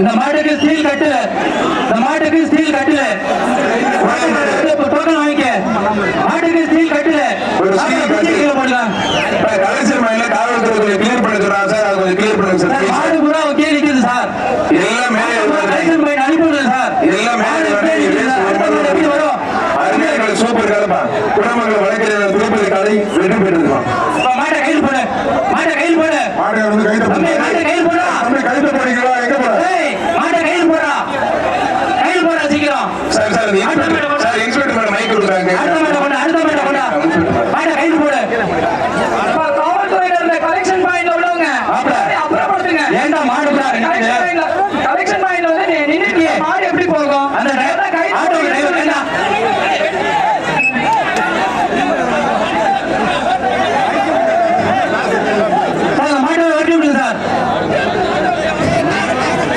இந்த மாட்டுக்கு ஸ்டீல் கட்டு. இந்த மாட்டுக்கு ஸ்டீல் கட்டுல. டோக்கன் வாங்கிக்க. மாட்டுக்கு ஸ்டீல் கட்டுல. கீழே போடலாம் கலெக்ஷன் மைண்ட்ல காவல்துறை கொஞ்சம் கிளியர் பண்ண சொல்றாங்க சார்? அது கொஞ்சம் கிளியர் பண்ணுங்க சார். மாடு பூரா கீழே நிக்குது சார். எல்லாம் மேலே வருது. லைசன்ஸ் பையன் அனுப்பி விடுங்க சார். எல்லாம் மேலே மாடு வருது. கீழே நிக்குது சார். அடுத்த மாடு எப்படி வரும் அருமையான சூப்பர் கலப்பா குணமங்கலம் வழக்கறிஞர் திருப்பதி காலை வெற்றி பெற்றிருக்கோம் இப்ப மாட்டை கையில் போடு மாட்டை கையில் போடு மாடு வந்து கைது தம்பி மாட்டை கையில் போடா தம்பி கைது போறீங்களா எங்க போற ஏய் மாட்டை கையில் போடா கையில் போடா சீக்கிரம் sir sir? Inspector madam mike கொடுக்குறாங்க. கலெக்ஷன் பாயிண்ட் வந்து நின்னுட்டு மாடு எப்படி போகும்? அந்த அதான் கை- ஆட்டோ டிரைவர் வேண்டாம் சார் அந்த மாட்டை வெட்டி விடுங்க சார்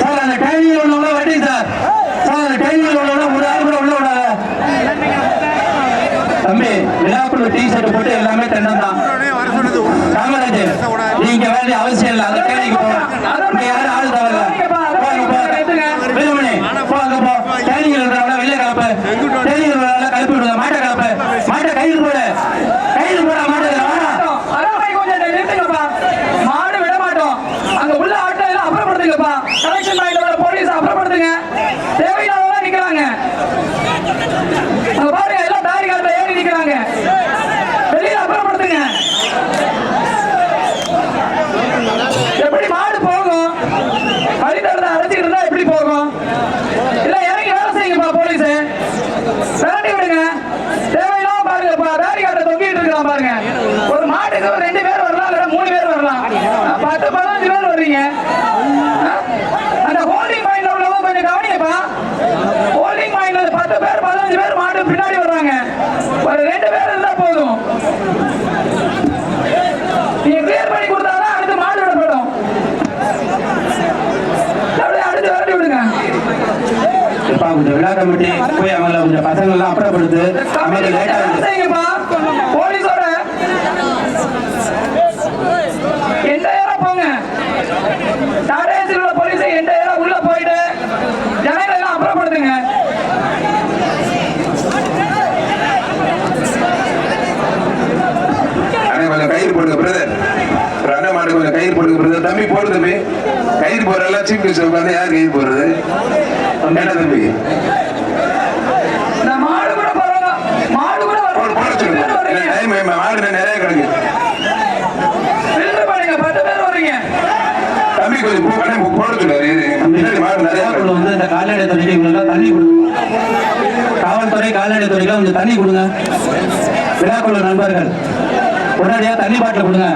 சார் அந்த டைனிங் உள்ளவங்கள வெட்டி சார் சார் அந்த டைனிங் உள்ளவங்கள ஒரு ஆள் கூட உள்ள விடாத தம்பி விழாக்குள்ள டீ ஷர்ட் போட்டு எல்லாமே தென்னம் தான். நீங்க வேண்டிய அவசியம் இல்லை அந்த டைனிங் போ இங்க யாரும் ஆள் தவறல போங்க போ. அங்க போ. டைனிங் இருக்கிறவங்க வெளியே கலப்பு. டைனிங் இருக்கிறவங்க கலப்பி விடுங்க மாட்டை கலப்பு. மாட்டை கையில் போடு. கையில் போட நிறுத்துங்கப்பா. மாடு விட மாட்டோம் அங்க உள்ள ஆட்டோ எல்லாம் அப்புறப்படுத்துங்கப்பா. கலெக்ஷன் பாயிண்டோட போலீஸ் அப்புறப்படுத்துங்க தேவையில்லாதவங்க நிக்கிறாங்க அங்க பாருங்க எல்லாம் தாரி காலத்துல ஏறி நிக்கிறாங்க வெளியில அப்புறப்படுத்துங்க எப்படி மாடு போகும் வழித்தடத்தை அடைச்சிட்டு இருந்தா எப்படி போகும் இல்ல இறங்கி வேலை செய்யுங்கப்பா போலீஸ் விரட்டி விடுங்க தேவையில்லாம பாருங்கப்பா தாரி காட்ட தொங்கிட்டு இருக்கான் பாருங்க ஒரு ரெண்டு பேர் வரலாம் இல்ல மூணு பேர் வரலாம். பத்து பதினஞ்சு பேர் வர்றீங்க. அந்த ஹோல்டிங் பாயிண்ட்ல உள்ளவங்க கொஞ்சம் கவனியப்பா. ஹோல்டிங் பாயிண்ட்ல பத்து பேர் பதினஞ்சு பேர் மாடு பின்னாடி வர்றாங்க. ஒரு ரெண்டு பேர் இருந்தா போதும். நீங்க கிளியர் பண்ணி கொடுத்தாதான் அடுத்து மாடு விடப்படும் அப்படியே அடுத்து விரட்டி விடுங்க. இப்ப கொஞ்சம் விழா கமிட்டி போய் அவங்கள கொஞ்சம் பசங்க எல்லாம் அப்புறப்படுத்து அமைதி லேட் ஆகுது செய்யுங்கப்பா. போலீஸோட என்டையரா போங்க டாடேசில் உள்ள போலீஸ் என்டையரா உள்ள போயிட்டு ஜனங்களை எல்லாம் அப்புறப்படுத்துங்க அண்ணா கொஞ்சம் கயிறு போடுங்க பிரதர் ஒரு அண்ணா மாடு கொஞ்சம் கயிறு போடுங்க பிரதர் தம்பி? கயிறு போடுறதெல்லாம் சீஃப் மினிஸ்டர் உட்காந்து யார் கயிறு போடுறது? என்ன தம்பி? மாடு நிறைய கிடக்கு. தம்பி கொஞ்சம் போட பின்னாடி மாடு நிறைய வந்து இந்த கால்நடை துறைக்கு இவங்க தண்ணி கொடுங்க. காவல்துறை கால்நடை துறைக்கு கொஞ்சம் தண்ணி கொடுங்க. விழாக்குள்ள நண்பர்கள் உடனடியாக தண்ணி பாட்டில் கொடுங்க.